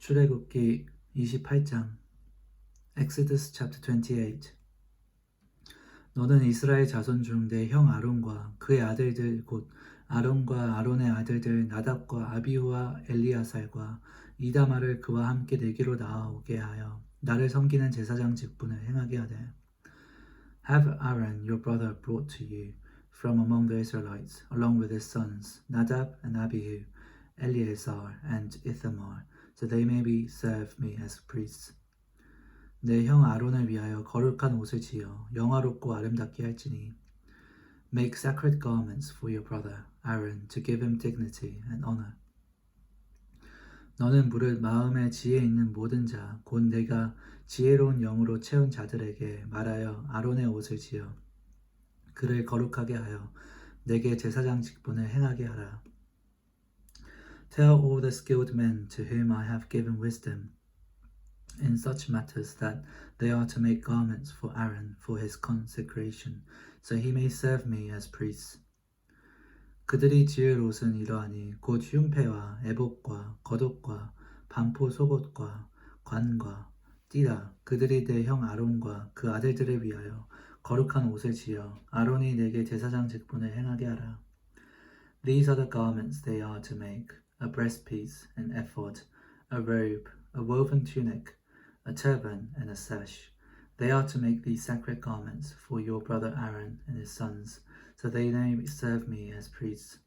출애굽기 28장 Exodus chapter 28 너는 이스라엘 자손 중 내 형 아론과 그의 아들들 곧 아론과 아론의 아들들 나답과 아비후와 엘리아살과 이다마를 그와 함께 내게로 나아오게 하여 나를 섬기는 제사장 직분을 행하게 하되 Have Aaron your brother brought to you from among the Israelites along with his sons Nadab and Abihu Eleazar and Ithamar so they may be serve me as priests. 내 형 아론을 위하여 거룩한 옷을 지어 영화롭고 아름답게 할지니 Make sacred garments for your brother Aaron to give him dignity and honor. 너는 무릇 마음에 지혜 있는 모든 자, 곧 내가 지혜로운 영으로 채운 자들에게 말하여 아론의 옷을 지어 그를 거룩하게 하여 내게 제사장 직분을 행하게 하라. Tell all the skilled men to whom I have given wisdom in such matters that they are to make garments for Aaron for his consecration, so he may serve me as priests. 그들이 지을 옷은 이러하니 곧 흉패와 애복과 겉옷과 반포 속옷과 관과 띠라 그들이 내 형 아론과 그 아들들을 위하여 거룩한 옷을 지어 아론이 내게 제사장 직분을 행하게 하라. These are the garments they are to make. a breastpiece, an ephod, a robe, a woven tunic, a turban, and a sash. They are to make these sacred garments for your brother Aaron and his sons, so they may serve me as priests.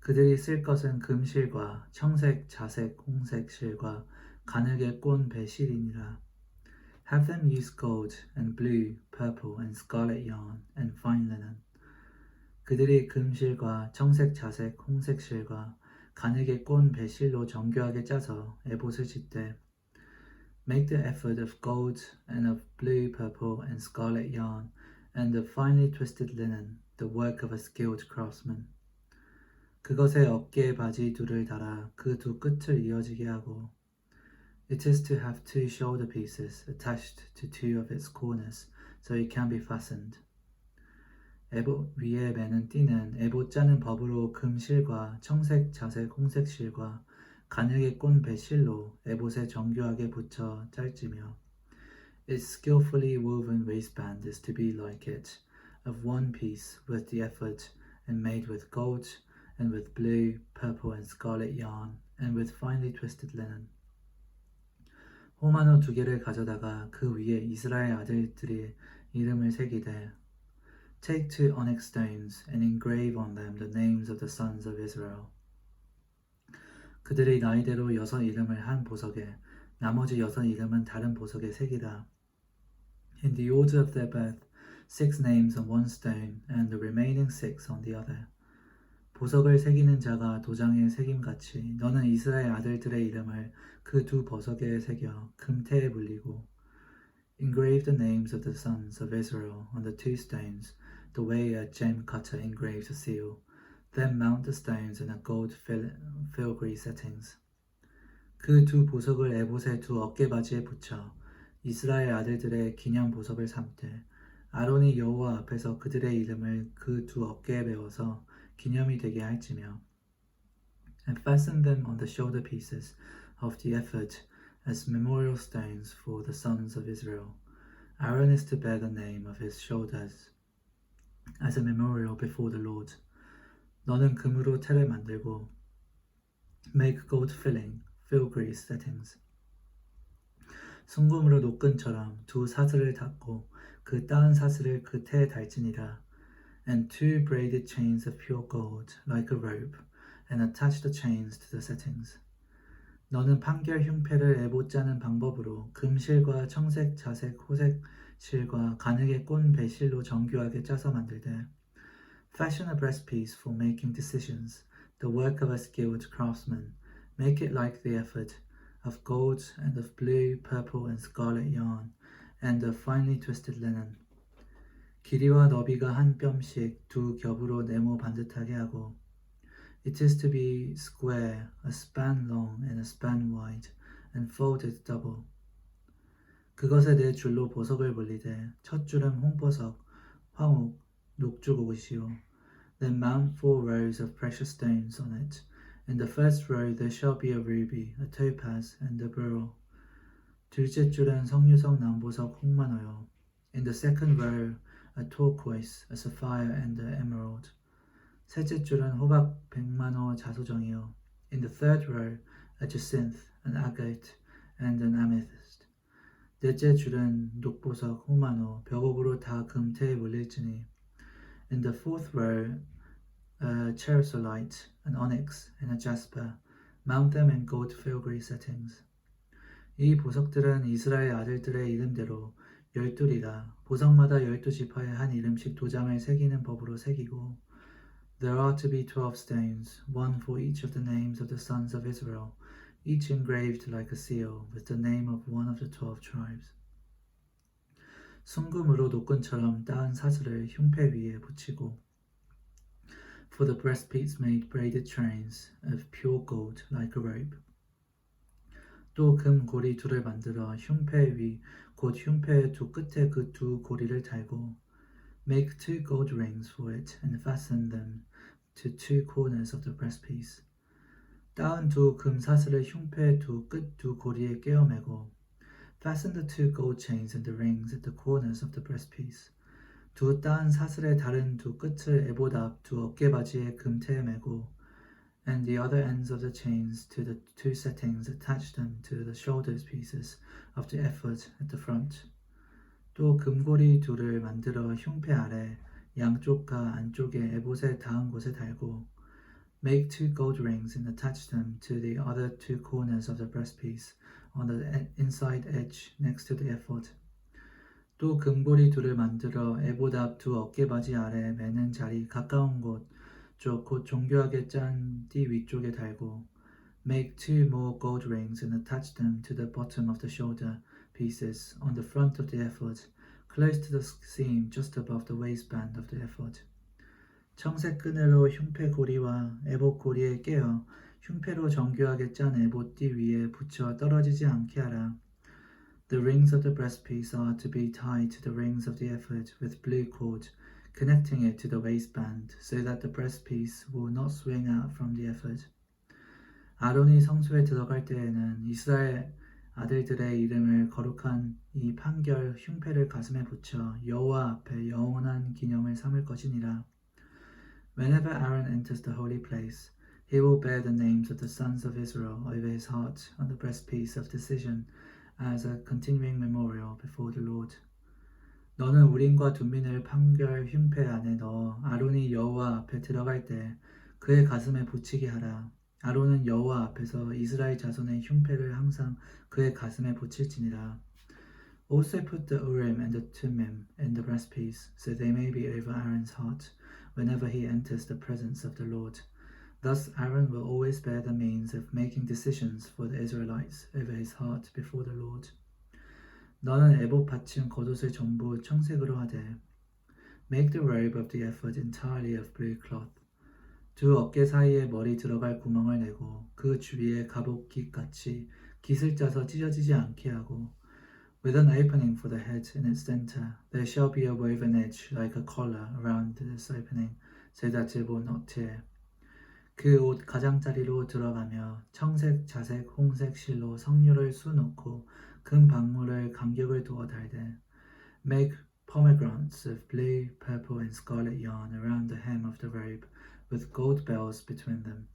그들이 쓸 것은 금실과 청색, 자색, 홍색 실과 가늘게 꼰 배실이니라. Have them use gold and blue, purple and scarlet yarn and fine linen. 그들이 금실과 청색, 자색, 홍색 실과 가늘게 꼰 배실로 정교하게 짜서 에봇을 짓되 Make the effort of gold and of blue, purple and scarlet yarn and of finely twisted linen, the work of a skilled craftsman. 그것에 어깨에 바지 둘을 달아 그 두 끝을 이어지게 하고 It is to have two shoulder pieces attached to two of its corners so it can be fastened. 에봇 위에 매는 띠는 에봇 짜는 법으로 금실과 청색, 자색, 홍색 실과 가늘게 꼰 배실로 에봇에 정교하게 붙여 짤지며 Its skillfully woven waistband is to be like it, of one piece with the effort, and made with gold, and with blue, purple, and scarlet yarn, and with finely twisted linen. 호마노 두 개를 가져다가 그 위에 이스라엘 아들들의 이름을 새기되 Take two onyx stones and engrave on them the names of the sons of Israel. 그들의 나이대로 여섯 이름을 한 보석에 나머지 여섯 이름은 다른 보석에 새기라. In the order of their birth, six names on one stone and the remaining six on the other. 보석을 새기는 자가 도장에 새김같이 너는 이스라엘 아들들의 이름을 그 두 보석에 새겨 금태에 물리고 Engrave the names of the sons of Israel on the two stones the way a gem cutter engraves a seal, then mount the stones in a gold fil- filigree settings. 그 두 보석을 에봇의 두 어깨바지에 붙여 이스라엘 아들들의 기념 보석을 삼되 아론이 여호와 앞에서 그들의 이름을 그 두 어깨에 배워서 기념이 되게 할지며 and fasten them on the shoulder pieces of the ephod as memorial stones for the sons of Israel. Aaron is to bear the name of his shoulders As a memorial before the Lord. 너는 금으로 테를 만들고 make gold filling, filigree settings. 순금으로 노끈처럼 두 사슬을 닫고 그 따은 사슬을 그 태에 달지니라. And two braided chains of pure gold, like a rope, and attach the chains to the settings. 너는 판결 흉패를 에봇 짜는 방법으로 금실과 청색, 자색, 호색 실과 가늘게 꼰 배실로 정교하게 짜서 만들되 Fashion a breastpiece for making decisions, the work of a skilled craftsman. Make it like the effort of gold and of blue, purple, and scarlet yarn, and of finely twisted linen. 길이와 너비가 한 뼘씩 두 겹으로 네모 반듯하게 하고 It is to be square, a span long and a span wide, and folded double. 그것에 내 줄로 보석을 벌리되 첫 줄은 홍보석, 황옥, 녹죽 옷이요. Then mount four rows of precious stones on it, In the first row there shall be a ruby, a topaz, and a beryl. 둘째 줄은 석류석, 남보석, 홍만호요. In the second row a turquoise, a sapphire, and an emerald. 셋째 줄은 호박, 백만호, 자소정이요. In the third row a jacinth, an agate, and an amethyst. 넷째 줄은 녹보석, 호만호, 벽옥으로 다 금태에 물릴지니. In the fourth row a chrysolite, an onyx, and a jasper. Mount them in gold filigree settings. 이 보석들은 이스라엘 아들들의 이름대로 열둘이라 보석마다 열두 지파의 한 이름씩 도장을 새기는 법으로 새기고 There are to be twelve stones, one for each of the names of the sons of Israel, each engraved like a seal, with the name of one of the twelve tribes. 순금으로 노끈처럼 따은 사슬을 흉패 위에 붙이고 For the breastplates made braided trains of pure gold like a rope. 또 금 고리 둘을 만들어 흉패 위 곧 흉패의 두 끝에 그 두 고리를 달고 Make two gold rings for it and fasten them to two corners of the breastpiece. 따은 두 금 사슬을 흉패의 두 끝 두 고리에 끼워 매고 Fasten the two gold chains and the rings at the corners of the breastpiece. 두 따은 사슬의 다른 두 끝을 에봇 앞두 어깨 바지에 금태에 매고 and the other ends of the chains to the two settings attach them to the shoulder pieces of the ephod at the front. 또 금고리 둘을 만들어 흉패 아래 양쪽과 안쪽에 에봇에 닿은 곳에 달고 Make two gold rings and attach them to the other two corners of the breastpiece on the e- inside edge next to the ephod. 또 금고리 둘을 만들어 에봇 앞 두 어깨바지 아래 매는 자리 가까운 곳 쪽 곧 정교하게 짠 띠 위쪽에 달고 Make two more gold rings and attach them to the bottom of the shoulder pieces on the front of the ephod, close to the seam just above the waistband of the ephod. 청색 끈으로 흉패 고리와 에봇 고리에 깨어 흉패로 정교하게 짠 에봇 띠 위에 붙여 떨어지지 않게 하라. The rings of the breastpiece are to be tied to the rings of the ephod with blue cord, connecting it to the waistband, so that the breastpiece will not swing out from the ephod. 아론이 성소에 들어갈 때에는 이스라엘 아들들의 이름을 거룩한 이 판결 흉패를 가슴에 붙여 여호와 앞에 영원한 기념을 삼을 것이니라. Whenever Aaron enters the holy place, he will bear the names of the sons of Israel over his heart on the breastpiece of decision as a continuing memorial before the Lord. 너는 우린과 둠민을 판결 흉패 안에 넣어 아론이 여호와 앞에 들어갈 때 그의 가슴에 붙이게 하라. 아론은 여호와 앞에서 이스라엘 자손의 흉패를 항상 그의 가슴에 붙일지니라. Also put the Urim and the Thummim in the breastpiece, so they may be over Aaron's heart Whenever he enters the presence of the Lord. Thus Aaron will always bear the means of making decisions for the Israelites over his heart before the Lord. 너는 에봇 받침 겉옷을 전부 청색으로 하되 Make the robe of the ephod entirely of blue cloth. 두 어깨 사이에 머리 들어갈 구멍을 내고 그 주위에 갑옷깃 같이 깃을 짜서 찢어지지 않게 하고 With an opening for the head in its center, there shall be a woven edge like a collar around this opening, so that it will not tear. 그 옷 가장자리로 들어가며 청색, 자색, 홍색 실로 석류를 수놓고 금 방울을 간격을 두어 달되 Make pomegranates of blue, purple and scarlet yarn around the hem of the robe with gold bells between them.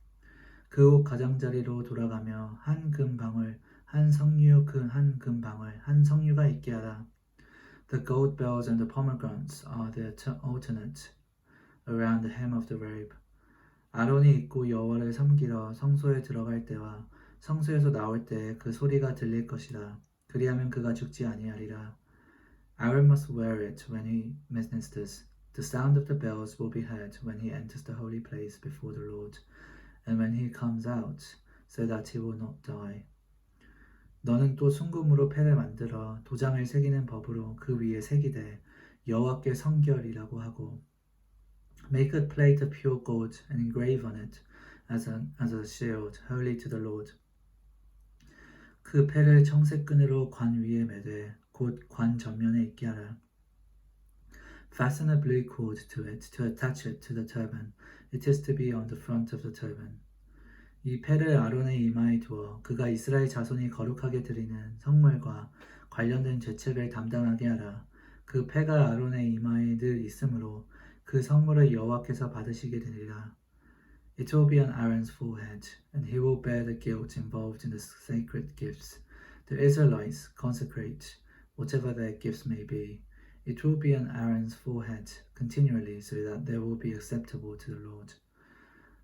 그 옷 가장자리로 돌아가며 한 금 방울, 한 석류 그 한 금 방울, 한 석류가 있게 하라. The gold bells and the pomegranates are the alternate around the hem of the robe. 아론이 입고 여호와를 섬기러 성소에 들어갈 때와 성소에서 나올 때 그 소리가 들릴 것이라. 그리하면 그가 죽지 아니하리라. Aaron must wear it when he ministers. The sound of the bells will be heard when he enters the holy place before the Lord, and when he comes out, so that he will not die. 너는 또 순금으로 패를 만들어 도장을 새기는 법으로 그 위에 새기되 여호와께 성결이라고 하고 Make a plate of pure gold and engrave on it as a, as a shield, holy to the Lord. 그 패를 청색 끈으로 관 위에 매되 곧 관 전면에 있게 하라. Fasten a blue cord to it to attach it to the turban. It is to be on the front of the turban. 이 패를 아론의 이마에 두어 그가 이스라엘 자손이 거룩하게 드리는 성물과 관련된 죄책을 담당하게 하라. 그 패가 아론의 이마에 늘 있으므로 그 성물을 여호와께서 받으시게 되리라. It will be on Aaron's forehead, and he will bear the guilt involved in the sacred gifts. The Israelites consecrate whatever their gifts may be. It will be on Aaron's forehead continually, so that they will be acceptable to the Lord.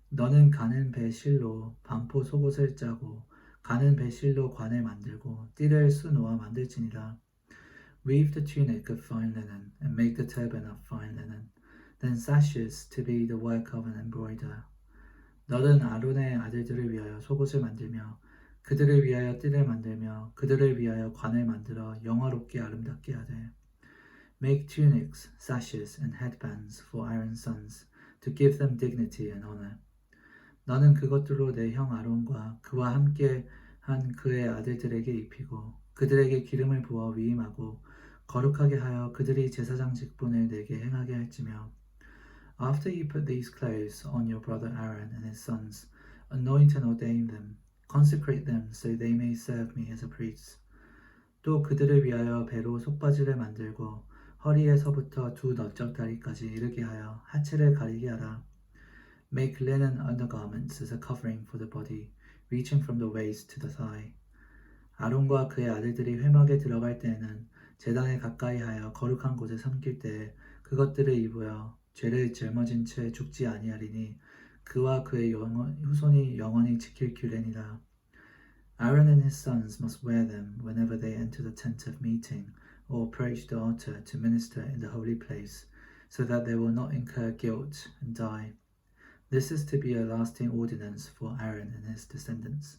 너는 가는 배 실로 반포 속옷을 짜고 가는 배 실로 관을 만들고 띠를 수놓아 만들지니라. Weave the tunic of fine linen and make the turban of fine linen, then sashes to be the work of an embroider. 너는 아론의 아들들을 위하여 속옷을 만들며 그들을 위하여 띠를 만들며 그들을 위하여 관을 만들어 영화롭게 아름답게 하되 Make tunics, sashes and headbands for Aaron's sons to give them dignity and honor. 너는 그것들로 내 형 아론과 그와 함께 한 그의 아들들에게 입히고 그들에게 기름을 부어 위임하고 거룩하게 하여 그들이 제사장 직분을 내게 행하게 할지며 After you put these clothes on your brother Aaron and his sons, anoint and ordain them, consecrate them so they may serve me as a priest. 또 그들을 위하여 배로 속바지를 만들고 허리에서부터 두 넓적 다리까지 이르게 하여 하체를 가리게 하라. Make linen undergarments as a covering for the body, reaching from the waist to the thigh. 아론과 그의 아들들이 회막에 들어갈 때에는 제단에 가까이 하여 거룩한 곳에 섬길 때에 그것들을 입으여 죄를 짊어진 채 죽지 아니하리니 그와 그의 영원, 후손이 영원히 지킬 규례니라. Aaron and his sons must wear them whenever they enter the tent of meeting or approach the altar to minister in the holy place, so that they will not incur guilt and die. This is to be a lasting ordinance for Aaron and his descendants.